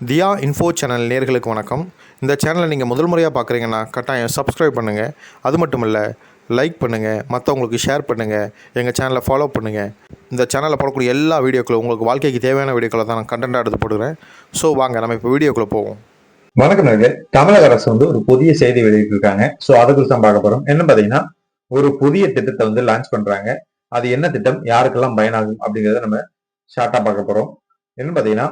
தியா info channel நேர்களுக்கு வணக்கம். இந்த சேனலை நீங்கள் முதல் முறையாக பார்க்குறீங்கன்னா கட்டாயம் சப்ஸ்கிரைப் பண்ணுங்கள் அது மட்டும் இல்லை லைக் பண்ணுங்கள் மற்றவங்களுக்கு ஷேர் பண்ணுங்கள் எங்கள் சேனலை ஃபாலோ பண்ணுங்கள் இந்த சேனலில் போடக்கூடிய எல்லா வீடியோக்களும் உங்களுக்கு வாழ்க்கைக்கு தேவையான வீடியோக்களை தான் நான் கண்டென்ட்டாக எடுத்து போடுறேன். ஸோ வாங்க நம்ம இப்போ வீடியோக்குள்ளே போவோம். வணக்கம் நேர்களே தமிழக அரசு வந்து ஒரு புதிய செய்தி வெளியிட்டிருக்காங்க. ஸோ அதை குறித்து தான் பார்க்க போகிறோம் என்ன பார்த்தீங்கன்னா ஒரு புதிய திட்டத்தை வந்து லான்ச் பண்ணுறாங்க அது என்ன திட்டம்? யாருக்கெல்லாம் பயனாகும்? அப்படிங்கிறத நம்ம ஷார்ட்டாக பார்க்க போகிறோம் என்ன பார்த்தீங்கன்னா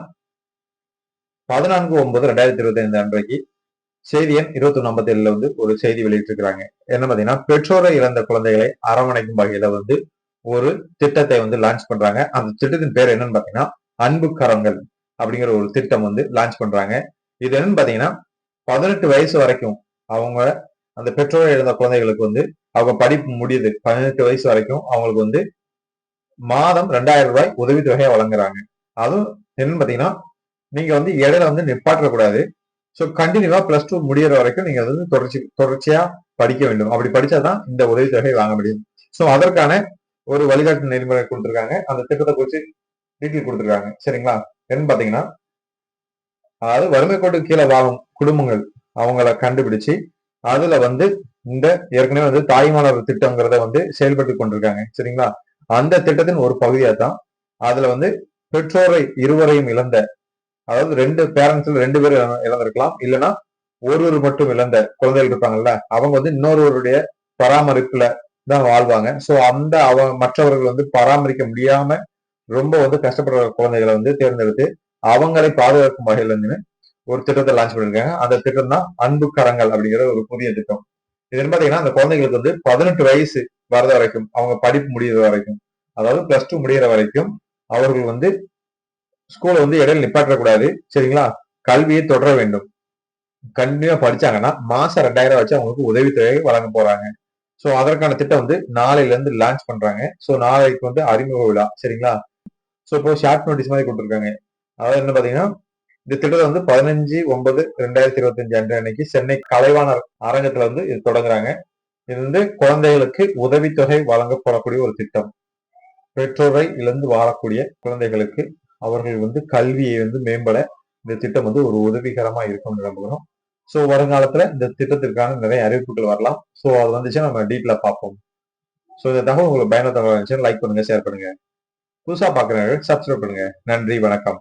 பதினான்கு ஒன்பது ரெண்டாயிரத்தி இருபத்தி ஐந்து அன்றைக்கு செய்தி எண் இருபத்தி ஒன்று ஐம்பத்தி ஏழுல வந்து ஒரு செய்தி வெளியிட்டிருக்கிறாங்க. என்ன பாத்தீங்கன்னா பெற்றோரை இழந்த குழந்தைகளை அரவணைக்கும் வகையில வந்து ஒரு திட்டத்தை வந்து லான்ச் பண்றாங்க. அந்த திட்டத்தின் பேர் என்னன்னு பாத்தீங்கன்னா அன்பு கரங்கள் அப்படிங்கிற ஒரு திட்டம் வந்து லான்ச் பண்றாங்க. இது என்னன்னு பாத்தீங்கன்னா பதினெட்டு வயசு வரைக்கும் அவங்க அந்த பெற்றோரை இழந்த குழந்தைகளுக்கு வந்து அவங்க படிப்பு முடியுது. பதினெட்டு வயசு வரைக்கும் அவங்களுக்கு வந்து மாதம் ரெண்டாயிரம் ரூபாய் உதவித்தொகையை வழங்குறாங்க. அதுவும் என்னன்னு பாத்தீங்கன்னா நீங்க வந்து இடையில வந்து நிப்பாட்டக்கூடாது. ஸோ கண்டினியூவா பிளஸ் டூ முடியிற வரைக்கும் நீங்க வந்து தொடர்ச்சி தொடர்ச்சியா படிக்க வேண்டும். அப்படி படிச்சாதான் இந்த உதவித்தொகை வாங்க முடியும். ஸோ அதற்கான ஒரு வழிகாட்டு நெறிமுறை கொடுத்துருக்காங்க. அந்த திட்டத்தை குறித்து டீட்டெயில் கொடுத்துருக்காங்க. சரிங்களா? என்னன்னு பாத்தீங்கன்னா அதாவது வறுமை கோட்டு கீழே வாழும் குடும்பங்கள் அவங்கள கண்டுபிடிச்சு அதுல வந்து இந்த ஏற்கனவே வந்து தாய்மானவர் திட்டங்கிறத வந்து செயல்பட்டு கொண்டிருக்காங்க. சரிங்களா? அந்த திட்டத்தின் ஒரு பகுதியா தான் அதுல வந்து பெற்றோரை இருவரையும் இழந்த அதாவது ரெண்டு பேரண்ட்ஸ்ல ரெண்டு பேரும் இழந்திருக்கலாம் இல்லைன்னா ஒருவர் மட்டும் இழந்த குழந்தைகள் இருப்பாங்கல்ல அவங்க வந்து இன்னொருவருடைய பராமரிப்புல தான் வாழ்வாங்க. சோ அந்த அவ மற்றவர்கள் வந்து பராமரிக்க முடியாம ரொம்ப வந்து கஷ்டப்படுற குழந்தைகளை வந்து தேர்ந்தெடுத்து அவங்களை பாதுகாக்கும் வகையில இருந்து ஒரு திட்டத்தை லான்ச் பண்ணிருக்காங்க அந்த திட்டம் தான் அன்பு கரங்கள் அப்படிங்கிற ஒரு புதிய திட்டம். இது என்ன பாத்தீங்கன்னா அந்த குழந்தைகளுக்கு வந்து பதினெட்டு வயசு வரத வரைக்கும் அவங்க படிப்பு முடியிற வரைக்கும் அதாவது பிளஸ் டூ முடியிற வரைக்கும் அவர்கள் வந்து ஸ்கூலை வந்து இடையில நிப்பாட்டக்கூடாது. சரிங்களா? கல்வியை தொடர வேண்டும். கண்டினியூா படிச்சாங்கன்னா மாசம் ரெண்டாயிரம் வச்சு அவங்களுக்கு உதவித்தொகை வழங்க போறாங்க. ஸோ அதற்கான திட்டம் வந்து நாளையில இருந்து லான்ச் பண்றாங்க. ஸோ நாளைக்கு வந்து அறிமுக விழா. சரிங்களா? ஸோ இப்போ ஷார்ட் நோட்டீஸ் மாதிரி கொடுத்துருக்காங்க. அதாவது என்ன பாத்தீங்கன்னா இந்த திட்டத்தை வந்து பதினஞ்சு ஒன்பது ரெண்டாயிரத்தி இருபத்தி அஞ்சு அன்று அன்னைக்கு சென்னை கலைவாணர் அரங்கத்துல வந்து இது தொடங்குறாங்க. இது வந்து குழந்தைகளுக்கு உதவித்தொகை வழங்கப்படக்கூடிய ஒரு திட்டம். பெற்றோரை இழந்து வாழக்கூடிய குழந்தைகளுக்கு அவர்கள் வந்து கல்வியை வந்து மேம்பட இந்த திட்டம் வந்து ஒரு உதவிகரமா இருக்கும்னு நம்புகிறோம். ஸோ வருங்காலத்துல இந்த திட்டத்திற்கான நிறைய அறிவிப்புகள் வரலாம். ஸோ அது வந்துச்சுன்னா நம்ம டீட்டெயிலாக பார்ப்போம். ஸோ இந்த தகவல் உங்களுக்கு பயனுள்ள தகவல் இருந்துச்சுன்னா லைக் பண்ணுங்க ஷேர் பண்ணுங்க. புதுசாக பார்க்குறவங்க சப்ஸ்கிரைப் பண்ணுங்க. நன்றி வணக்கம்.